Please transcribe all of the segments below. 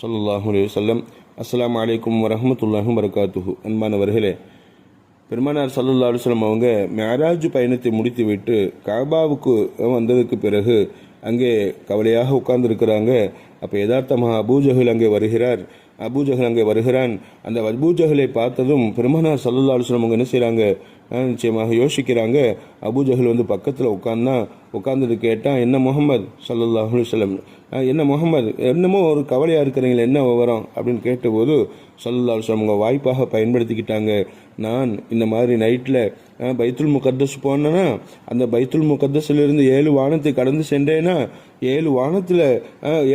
ஸல்லல்லாஹு அலி வல்லம் அஸ்லாம் அலைக்கும் வரமத்துல்லாஹும் வரகாத்துஹு அன்பானவர்களே பெருமானார் சல்லல்லா அலுவலம் அவங்க மேராஜ் பயணத்தை முடித்துவிட்டு காபாவுக்கு வந்ததுக்கு பிறகு அங்கே கவலையாக உட்கார்ந்துருக்கிறாங்க. அப்போ யதார்த்தமாக அபூஜஹல் அங்கே வருகிறார். அபூஜஹல் அங்கே வருகிறான். அந்த அபூஜஹலை பார்த்ததும் பெருமானார் சல்லல்லா அலுவலம் அவங்க என்ன செய்கிறாங்க நிச்சயமாக யோசிக்கிறாங்க. அபூஜஹல் வந்து பக்கத்தில் உட்காந்தா உட்காந்துட்டு கேட்டால் என்ன முகமது சல்லல்லாஹு அலைஹி என்ன முகமது என்னமோ ஒரு கவலையாக இருக்கிறீங்களே என்ன விவரம்? அப்படின்னு கேட்டபோது சல்லல்லா அலுவலம் அவங்க வாய்ப்பாக பயன்படுத்திக்கிட்டாங்க. நான் இந்த மாதிரி நைட்டில் பைத்துல் முகத்தஸ் போனேன்னா அந்த பைத்துல் முகத்தஸிலிருந்து ஏழு வானத்தை கடந்து சென்றேன்னா ஏழு வானத்தில்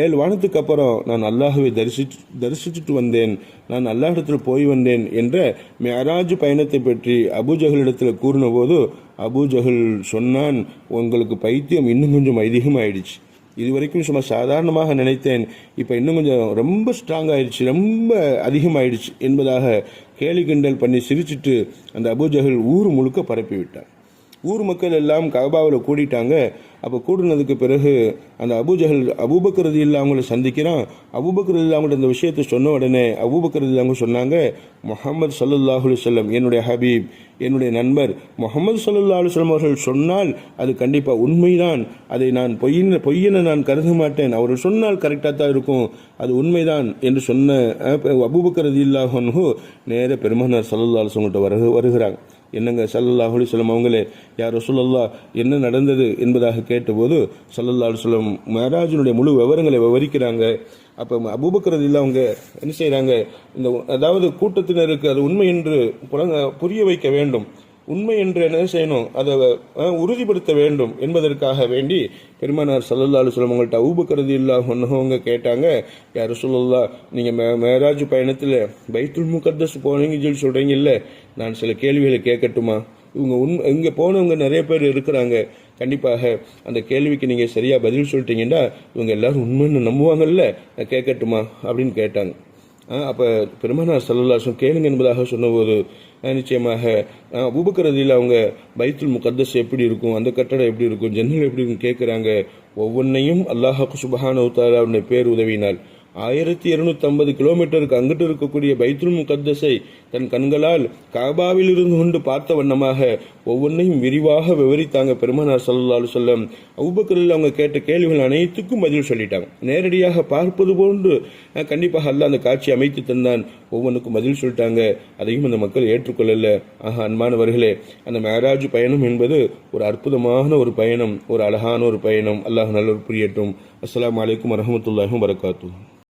ஏழு வானத்துக்கு அப்புறம் நான் அல்லாஹுவை தரிசிச்சு தரிசிச்சுட்டு வந்தேன். நான் அல்லாஹிடத்தில் போய் வந்தேன் என்ற மேராஜ் பயணத்தை பற்றி அபூஜஹலிடத்தில் கூறின போது அபூஜஹல் சொன்னான் உங்களுக்கு பைத்தியம் இன்னும் கொஞ்சம் அதிகமாயிடுச்சு. இது வரைக்கும் சும்மா சாதாரணமாக நினைத்தேன். இப்போ இன்னும் கொஞ்சம் ரொம்ப ஸ்ட்ராங் ஆயிடுச்சு ரொம்ப அதிகமாயிடுச்சு என்பதாக கேலி கிண்டல் பண்ணி சிரிச்சிட்டு அந்த அபூஜஹல் ஊர் முழுக்க பரப்பிவிட்டான். ஊர் மக்கள் எல்லாம் கபாவில் கூடிட்டாங்க. அப்போ கூடினதுக்கு பிறகு அந்த அபூஜஹல் அபூபக்கரது இல்லை அவங்கள சந்திக்கிறான். அபூபக்கரது இல்லை அவங்கள்ட்ட இந்த விஷயத்தை சொன்ன உடனே அபூபக்கரது இல்லை அவங்க சொன்னாங்க முகமது சல்லுல்லாஹுலி செல்லம் என்னுடைய ஹபீப் என்னுடைய நண்பர். முகமது சல்லுல்லா அலுவலம் அவர்கள் சொன்னால் அது கண்டிப்பாக உண்மைதான். அதை நான் பொய்யின பொய்யென நான் கருத மாட்டேன். அவர்கள் சொன்னால் கரெக்டாக தான் இருக்கும். அது உண்மைதான் என்று சொன்ன அபூபக்கரது இல்லாஹன்ஹு நேர பெருமனார் சல்லல்லா அலுவலங்கள்ட்ட வருக வருகிறாங்க. என்னங்க சல்லல்லா அலுவலம் அவங்களே யார் ரசூலல்லா என்ன நடந்தது? என்பதாக கேட்டபோது சல்லல்லா அலுவலம் மகாராஜனுடைய முழு விவரங்களை விவரிக்கிறாங்க. அப்போ அபூபக்கரது இல்லை அவங்க என்ன செய்கிறாங்க இந்த அதாவது கூட்டத்தினருக்கு அது உண்மை என்று புலங்க புரிய வைக்க வேண்டும். உண்மை என்று என்ன செய்யணும்? அதை உறுதிப்படுத்த வேண்டும் என்பதற்காக வேண்டி பெருமானார் சல்லல்லா அலுவலம் அவங்கள்ட்ட அபூபக்கரது இல்லா ஒன்னவங்க கேட்டாங்க யார் சொல்லல்லா நீங்கள் மே மேராஜ் பயணத்தில் பைத்துல் முகர்தஸ் போனீங்கன்னு சொல்லி சொல்கிறீங்கல்ல நான் சில கேள்விகளை கேட்கட்டுமா? இவங்க உண்மை இங்கே போனவங்க நிறைய பேர் இருக்கிறாங்க. கண்டிப்பாக அந்த கேள்விக்கு நீங்கள் சரியாக பதில் சொல்லிட்டீங்கன்னா இவங்க எல்லாரும் உண்மைன்னு நம்புவாங்கல்ல நான் கேட்கட்டுமா? அப்படின்னு கேட்டாங்க. அப்போ பெருமானார் சல்லல்லாசம் கேளுங்க என்பதாக சொன்னபோது நிச்சயமாக அபூபக்கரதியில் அவங்க பைத்துல் முகத்தஸ் எப்படி இருக்கும் அந்த கட்டடம் எப்படி இருக்கும் ஜன்னல் எப்படி இருக்கும் கேட்குறாங்க. ஒவ்வொன்றையும் அல்லாஹாக்கு சுபஹான அவருடைய பேர் உதவினால். ஆயிரத்தி இருநூத்தி ஐம்பது கிலோமீட்டருக்கு அங்கிட்டு இருக்கக்கூடிய பைத்துல் முகத்தஸை தன் கண்களால் காபாவில் இருந்து கொண்டு பார்த்த வண்ணமாக ஒவ்வொன்றையும் விரிவாக விவரித்தாங்க பெருமானார் சல்லா சொல்லம் அவுபக்கரில் அவங்க கேட்ட கேள்விகள் அனைத்துக்கும் பதில் சொல்லிட்டாங்க. நேரடியாக பார்ப்பது போன்று கண்டிப்பாக அல்லாஹ் அந்த காட்சி அமைத்து தந்தான். ஒவ்வொன்றுக்கும் பதில் சொல்லிட்டாங்க. அதையும் அந்த மக்கள் ஏற்றுக்கொள்ளல. ஆக அன்பானவர்களே அந்த மேராஜ் பயணம் என்பது ஒரு அற்புதமான ஒரு பயணம் ஒரு அழகான ஒரு பயணம். அல்லாஹ் நல்ல புரியட்டும். அஸ்லாம் அலைக்கும் வரஹ்மத்துல்லாஹி வரகாத்து